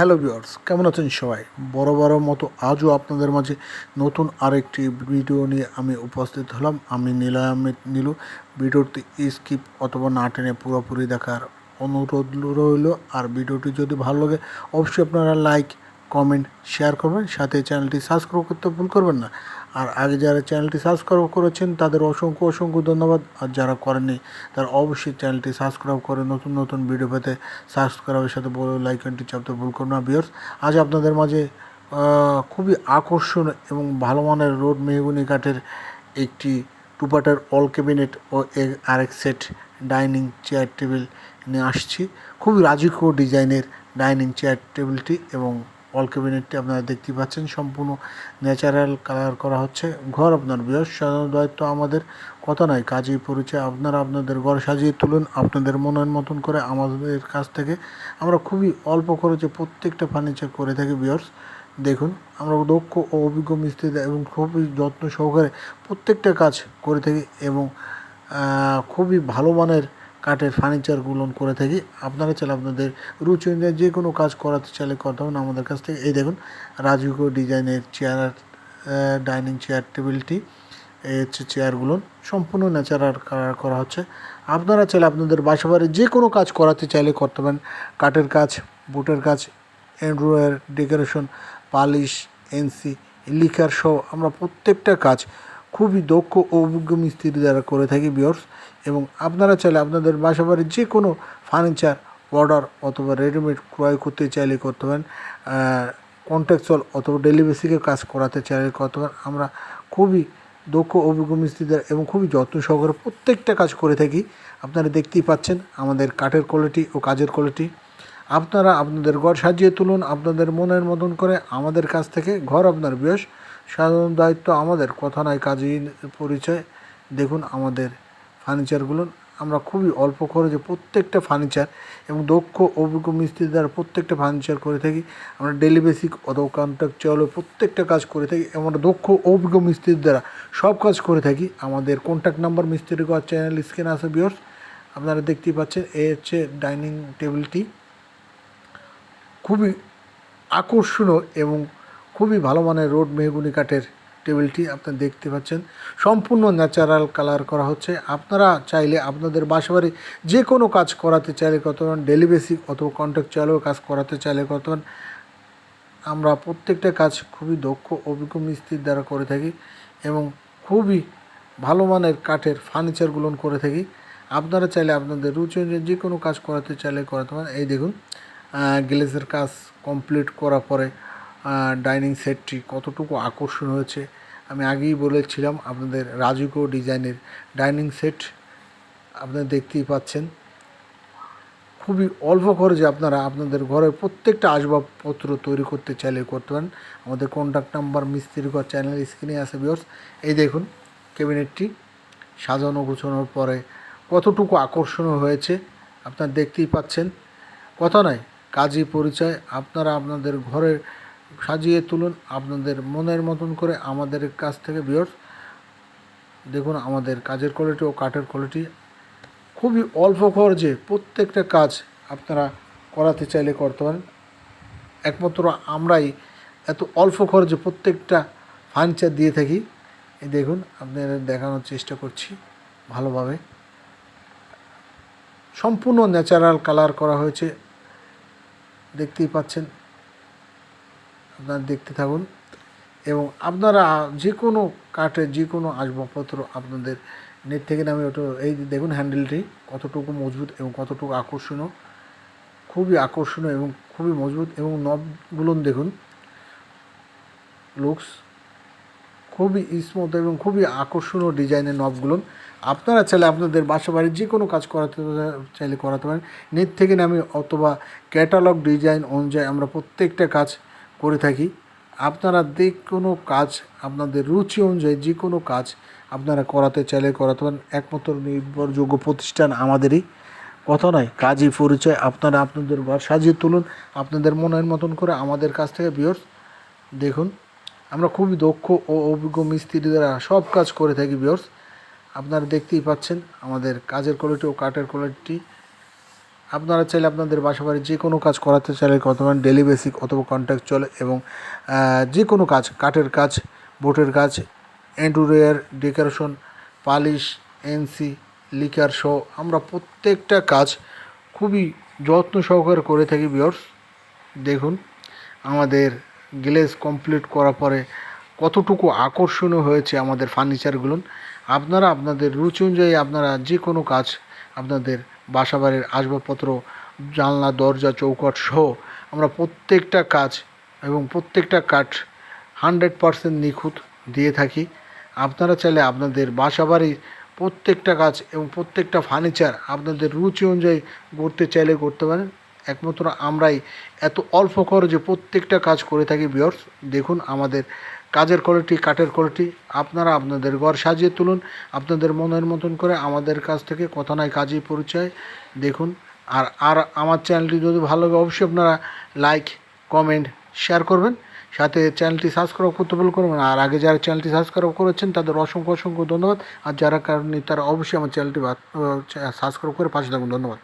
Hello viewers, কেমন আছেন সবাই? বড় বড় মতো আজও আপনাদের মাঝে নতুন আরেকটি ভিডিও নিয়ে আমি উপস্থিত হলাম। আমি নীলয় নিল। ভিডিওটি স্কিপ অথবা না টেনে পুরোপুরি দেখার অনুরোধ রইল। আর ভিডিওটি যদি ভালো লাগে, অবশ্যই আপনারা লাইক কমেন্ট শেয়ার করবেন, সাথে চ্যানেলটি সাবস্ক্রাইব করতে ভুল করবেন না। আর আগে যারা চ্যানেলটি সাবস্ক্রাইব করেছেন, তাদের অসংখ্য অসংখ্য ধন্যবাদ। আর যারা করেননি, তারা অবশ্যই চ্যানেলটি সাবস্ক্রাইব করে নতুন নতুন ভিডিও পেতে সাবস্ক্রাইবের সাথে বলে লাইকনটি চাপতে ভুল করবেন না বিয়ার্স আজ আপনাদের মাঝে খুবই আকর্ষণ এবং ভালো মানের রোড মেহগুনি কাঠের একটি টুপাটার অল ক্যাবিনেট ও আরেক সেট ডাইনিং চেয়ার টেবিল নিয়ে আসছি। খুবই রাজকীয় ডিজাইনের ডাইনিং চেয়ার টেবিলটি এবং অল ক্যাবিনেটটি আপনারা দেখতে পাচ্ছেন, সম্পূর্ণ ন্যাচারাল কালার করা হচ্ছে। ঘর আপনার বৃহৎ, সাধারণ দায়িত্ব আমাদের। কথা নয়, কাজেই পরিচয়। আপনারা আপনাদের ঘর সাজিয়ে তুলুন, আপনাদের মনের মতন করে আমাদের কাছ থেকে। আমরা খুবই অল্প খরচে প্রত্যেকটা ফার্নিচার করে থাকি বিয়ার্স দেখুন, আমরা দক্ষ ও অভিজ্ঞ মিস্ত্রি এবং খুবই যত্ন সহকারে প্রত্যেকটা কাজ করে থাকি এবং খুবই ভালো মানের কাঠের ফার্নিচারগুলো করে থাকি। আপনারা চাইলে আপনাদের রুচি অনুযায়ী যে কোনো কাজ করাতে চাইলে করতে হবে আমাদের কাছ থেকে। এই দেখুন, রাজকীয় ডিজাইনের চেয়ার ডাইনিং চেয়ার টেবিলটি এই হচ্ছে চেয়ারগুলো সম্পূর্ণ ন্যাচারাল কালার করা হচ্ছে। আপনারা চাইলে আপনাদের বাসা বাড়ি যে কোনো কাজ করাতে চাইলে করতে পারেন। কাঠের কাজ, বুটের কাজ এন্ড্রয়ের ডেকোরেশন, পালিশ এনসি লিখার সহ আমরা প্রত্যেকটা কাজ খুবই দক্ষ ও অভিজ্ঞ মিস্ত্রি দ্বারা করে থাকি বিয়র্স এবং আপনারা চাইলে আপনাদের বাসা বাড়ির যে কোনো ফার্নিচার অর্ডার অথবা রেডিমেড ক্রয় করতে চাইলে করতে পারেন। কন্ট্রাকচুয়াল অথবা ডেলি কাজ করাতে চাইলে করতে পারেন। আমরা খুবই দক্ষ অভিজ্ঞ মিস্ত্রিদের এবং খুবই যত্ন সহকারে প্রত্যেকটা কাজ করে থাকি। আপনারা দেখতেই পাচ্ছেন আমাদের কাঠের কোয়ালিটি ও কাজের কোয়ালিটি আপনারা আপনাদের ঘর সাজিয়ে তুলুন, আপনাদের মনের মতন করে আমাদের কাছ থেকে ঘর আপনার বয়স সাধারণ দায়িত্ব আমাদের, কথা নয় কাজই পরিচয়। দেখুন আমাদের ফার্নিচারগুলো আমরা খুবই অল্প খরচে প্রত্যেকটা ফার্নিচার এবং দক্ষ অভিজ্ঞ মিস্ত্রি দ্বারা প্রত্যেকটা ফার্নিচার করে থাকি। আমরা ডেলি বেসিক অথবা কন্ট্রাকচুয়াল প্রত্যেকটা কাজ করে থাকি এবং আমরা দক্ষ অভিজ্ঞ মিস্ত্রির দ্বারা সব কাজ করে থাকি। আমাদের কন্ট্যাক্ট নাম্বার মিস্ত্রি ঘর চ্যানেল স্ক্রিনে আছে বিয়র্স আপনারা দেখতেই পাচ্ছেন, এ হচ্ছে ডাইনিং টেবিলটি খুবই আকর্ষণীয় এবং খুবই ভালো মানের রোড মেহগুনি কাঠের টেবিলটি আপনারা দেখতে পাচ্ছেন। সম্পূর্ণ ন্যাচারাল কালার করা হচ্ছে। আপনারা চাইলে আপনাদের বাসাবাড়ি যে কোনো কাজ করাতে চাইলে কত ডেলি বেসিক অথবা কন্ট্রাক্ট চাইলেও কাজ করাতে চাইলে কত আমরা প্রত্যেকটা কাজ খুবই দক্ষ, অভিজ্ঞ মিস্ত্রির দ্বারা করে থাকি এবং খুবই ভালো মানের কাঠের ফার্নিচারগুলো করে থাকি। আপনারা চাইলে আপনাদের রুচি অনুযায়ী যে কোনো কাজ করাতে চাইলে করাতে পারেন। এই দেখুন গ্লেসের কাজ কমপ্লিট করার পরে ডাইনিং সেটটি কতটুকু আকর্ষণ হয়েছে? আমি আগেই বলেছিলাম আপনাদের রাজকীয় ডিজাইনের ডাইনিং সেট আপনারা দেখতেই পাচ্ছেন। খুবই অল্প খরচে আপনারা আপনাদের ঘরের প্রত্যেকটা আসবাবপত্র তৈরি করতে চাইলে করতে পারেন। আমাদের কন্ট্যাক্ট নাম্বার মিস্ত্রি ঘর চ্যানেল স্ক্রিনে আছে বিয়র্স এই দেখুন ক্যাবিনেটটি সাজানো গোছানোর পরে কতটুকু আকর্ষণীয় হয়েছে আপনারা দেখতেই পাচ্ছেন। কথা নয় কাজী পরিচয়, আপনারা আপনাদের ঘরে সাজিয়ে তুলুন আপনাদের মনের মতন করে আমাদের কাছ থেকে বিয়র্স দেখুন, আমাদের কাজের কোয়ালিটি ও কাঠের কোয়ালিটি খুবই অল্প খরচে প্রত্যেকটা কাজ আপনারা করাতে চাইলে করতে পারেন। একমাত্র আমরাই এত অল্প খরচে প্রত্যেকটা ফার্নিচার দিয়ে থাকি। দেখুন, আপনাদের দেখানোর চেষ্টা করছি ভালোভাবে। সম্পূর্ণ ন্যাচারাল কালার করা হয়েছে। দেখতেই পাচ্ছেন আপনারা দেখতে থাকুন। এবং আপনারা যে কোনো কাঠের যে কোনো আসবাবপত্র আপনাদের নেট থেকে নামে ওটা এই দেখুন হ্যান্ডেলটি কতটুকু মজবুত এবং কতটুকু আকর্ষণীয়। খুবই আকর্ষণীয় এবং খুবই মজবুত এবং নবগুলো দেখুন। লুকস খুবই স্মুথ এবং খুবই আকর্ষণীয় ডিজাইনের নবগুলো। আপনারা চাইলে আপনাদের বাসা বাড়ির যে কোনো কাজ করাতে চাইলে করাতে পারেন। নেট থেকে নামে অথবা ক্যাটালগ ডিজাইন অনুযায়ী আমরা প্রত্যেকটা কাজ করে থাকি। আপনারা যে কোনো কাজ, আপনাদের রুচি অনুযায়ী যে কোনো কাজ আপনারা করাতে চাইলে করাতে পারেন। একমাত্র নির্ভরযোগ্য প্রতিষ্ঠান আমাদেরই। কথা নয়, কাজই পরিচয়। আপনারা আপনাদের ঘর সাজিয়ে তুলুন। আপনাদের মনের মতন করে আমাদের কাছ থেকে বিয়র্স দেখুন। আমরা খুবই দক্ষ ও অভিজ্ঞ মিস্ত্রি দ্বারা সব কাজ করে থাকি বিয়র্স আপনারা দেখতেই পাচ্ছেন আমাদের কাজের কোয়ালিটি ও কাঠের কোয়ালিটি আপনারা চাইলে আপনাদের বাসা বাড়ি যে কোনো কাজ করাতে চাইলে অথবা ডেলি বেসিক অথবা কন্ট্যাক্ট চলে এবং যে কোনো কাজ, কাঠের কাজ, বোটের কাজ এন্ডুরিয়ার ডেকোরেশন পালিশ এনসি লিকার সহ আমরা প্রত্যেকটা কাজ খুবই যত্ন সহকারে করে থাকি বিয়র্স দেখুন, আমাদের গ্লেজ কমপ্লিট করার পরে কতটুকু আকর্ষণীয় হয়েছে আমাদের ফার্নিচারগুলো আপনারা আপনাদের রুচি অনুযায়ী আপনারা যে কোনো কাজ আপনাদের বাসাবাড়ির আসবাবপত্র, জানলা, দরজা চৌকাঠ সহ আমরা প্রত্যেকটা কাজ এবং প্রত্যেকটা কাঠ হান্ড্রেড পারসেন্ট নিখুঁত দিয়ে থাকি। আপনারা চাইলে আপনাদের বাসাবাড়ির প্রত্যেকটা কাজ এবং প্রত্যেকটা ফার্নিচার আপনাদের রুচি অনুযায়ী করতে চাইলে করতে পারেন। একমাত্র আমরাই এত অল্প খরচে প্রত্যেকটা কাজ করে থাকি বিয়র্স দেখুন আমাদের কাজের কোয়ালিটি কাঠের কোয়ালিটি আপনারা আপনাদের ঘর সাজিয়ে তুলুন, আপনাদের মনের মতন করে আমাদের কাছ থেকে কথা নয়, কাজই পরিচয় দেখুন। আর আর আমার চ্যানেলটি যদি ভালো লাগে, অবশ্যই আপনারা লাইক কমেন্ট শেয়ার করবেন। সাথে চ্যানেলটি সাবস্ক্রাইব করতে ভুল করবেন আর আগে যারা চ্যানেলটি সাবস্ক্রাইব করেছেন, তাদের অসংখ্য অসংখ্য ধন্যবাদ। আর যারা কারণে তারা অবশ্যই আমার চ্যানেলটি সাবস্ক্রাইব করে পাশে থাকুন। ধন্যবাদ।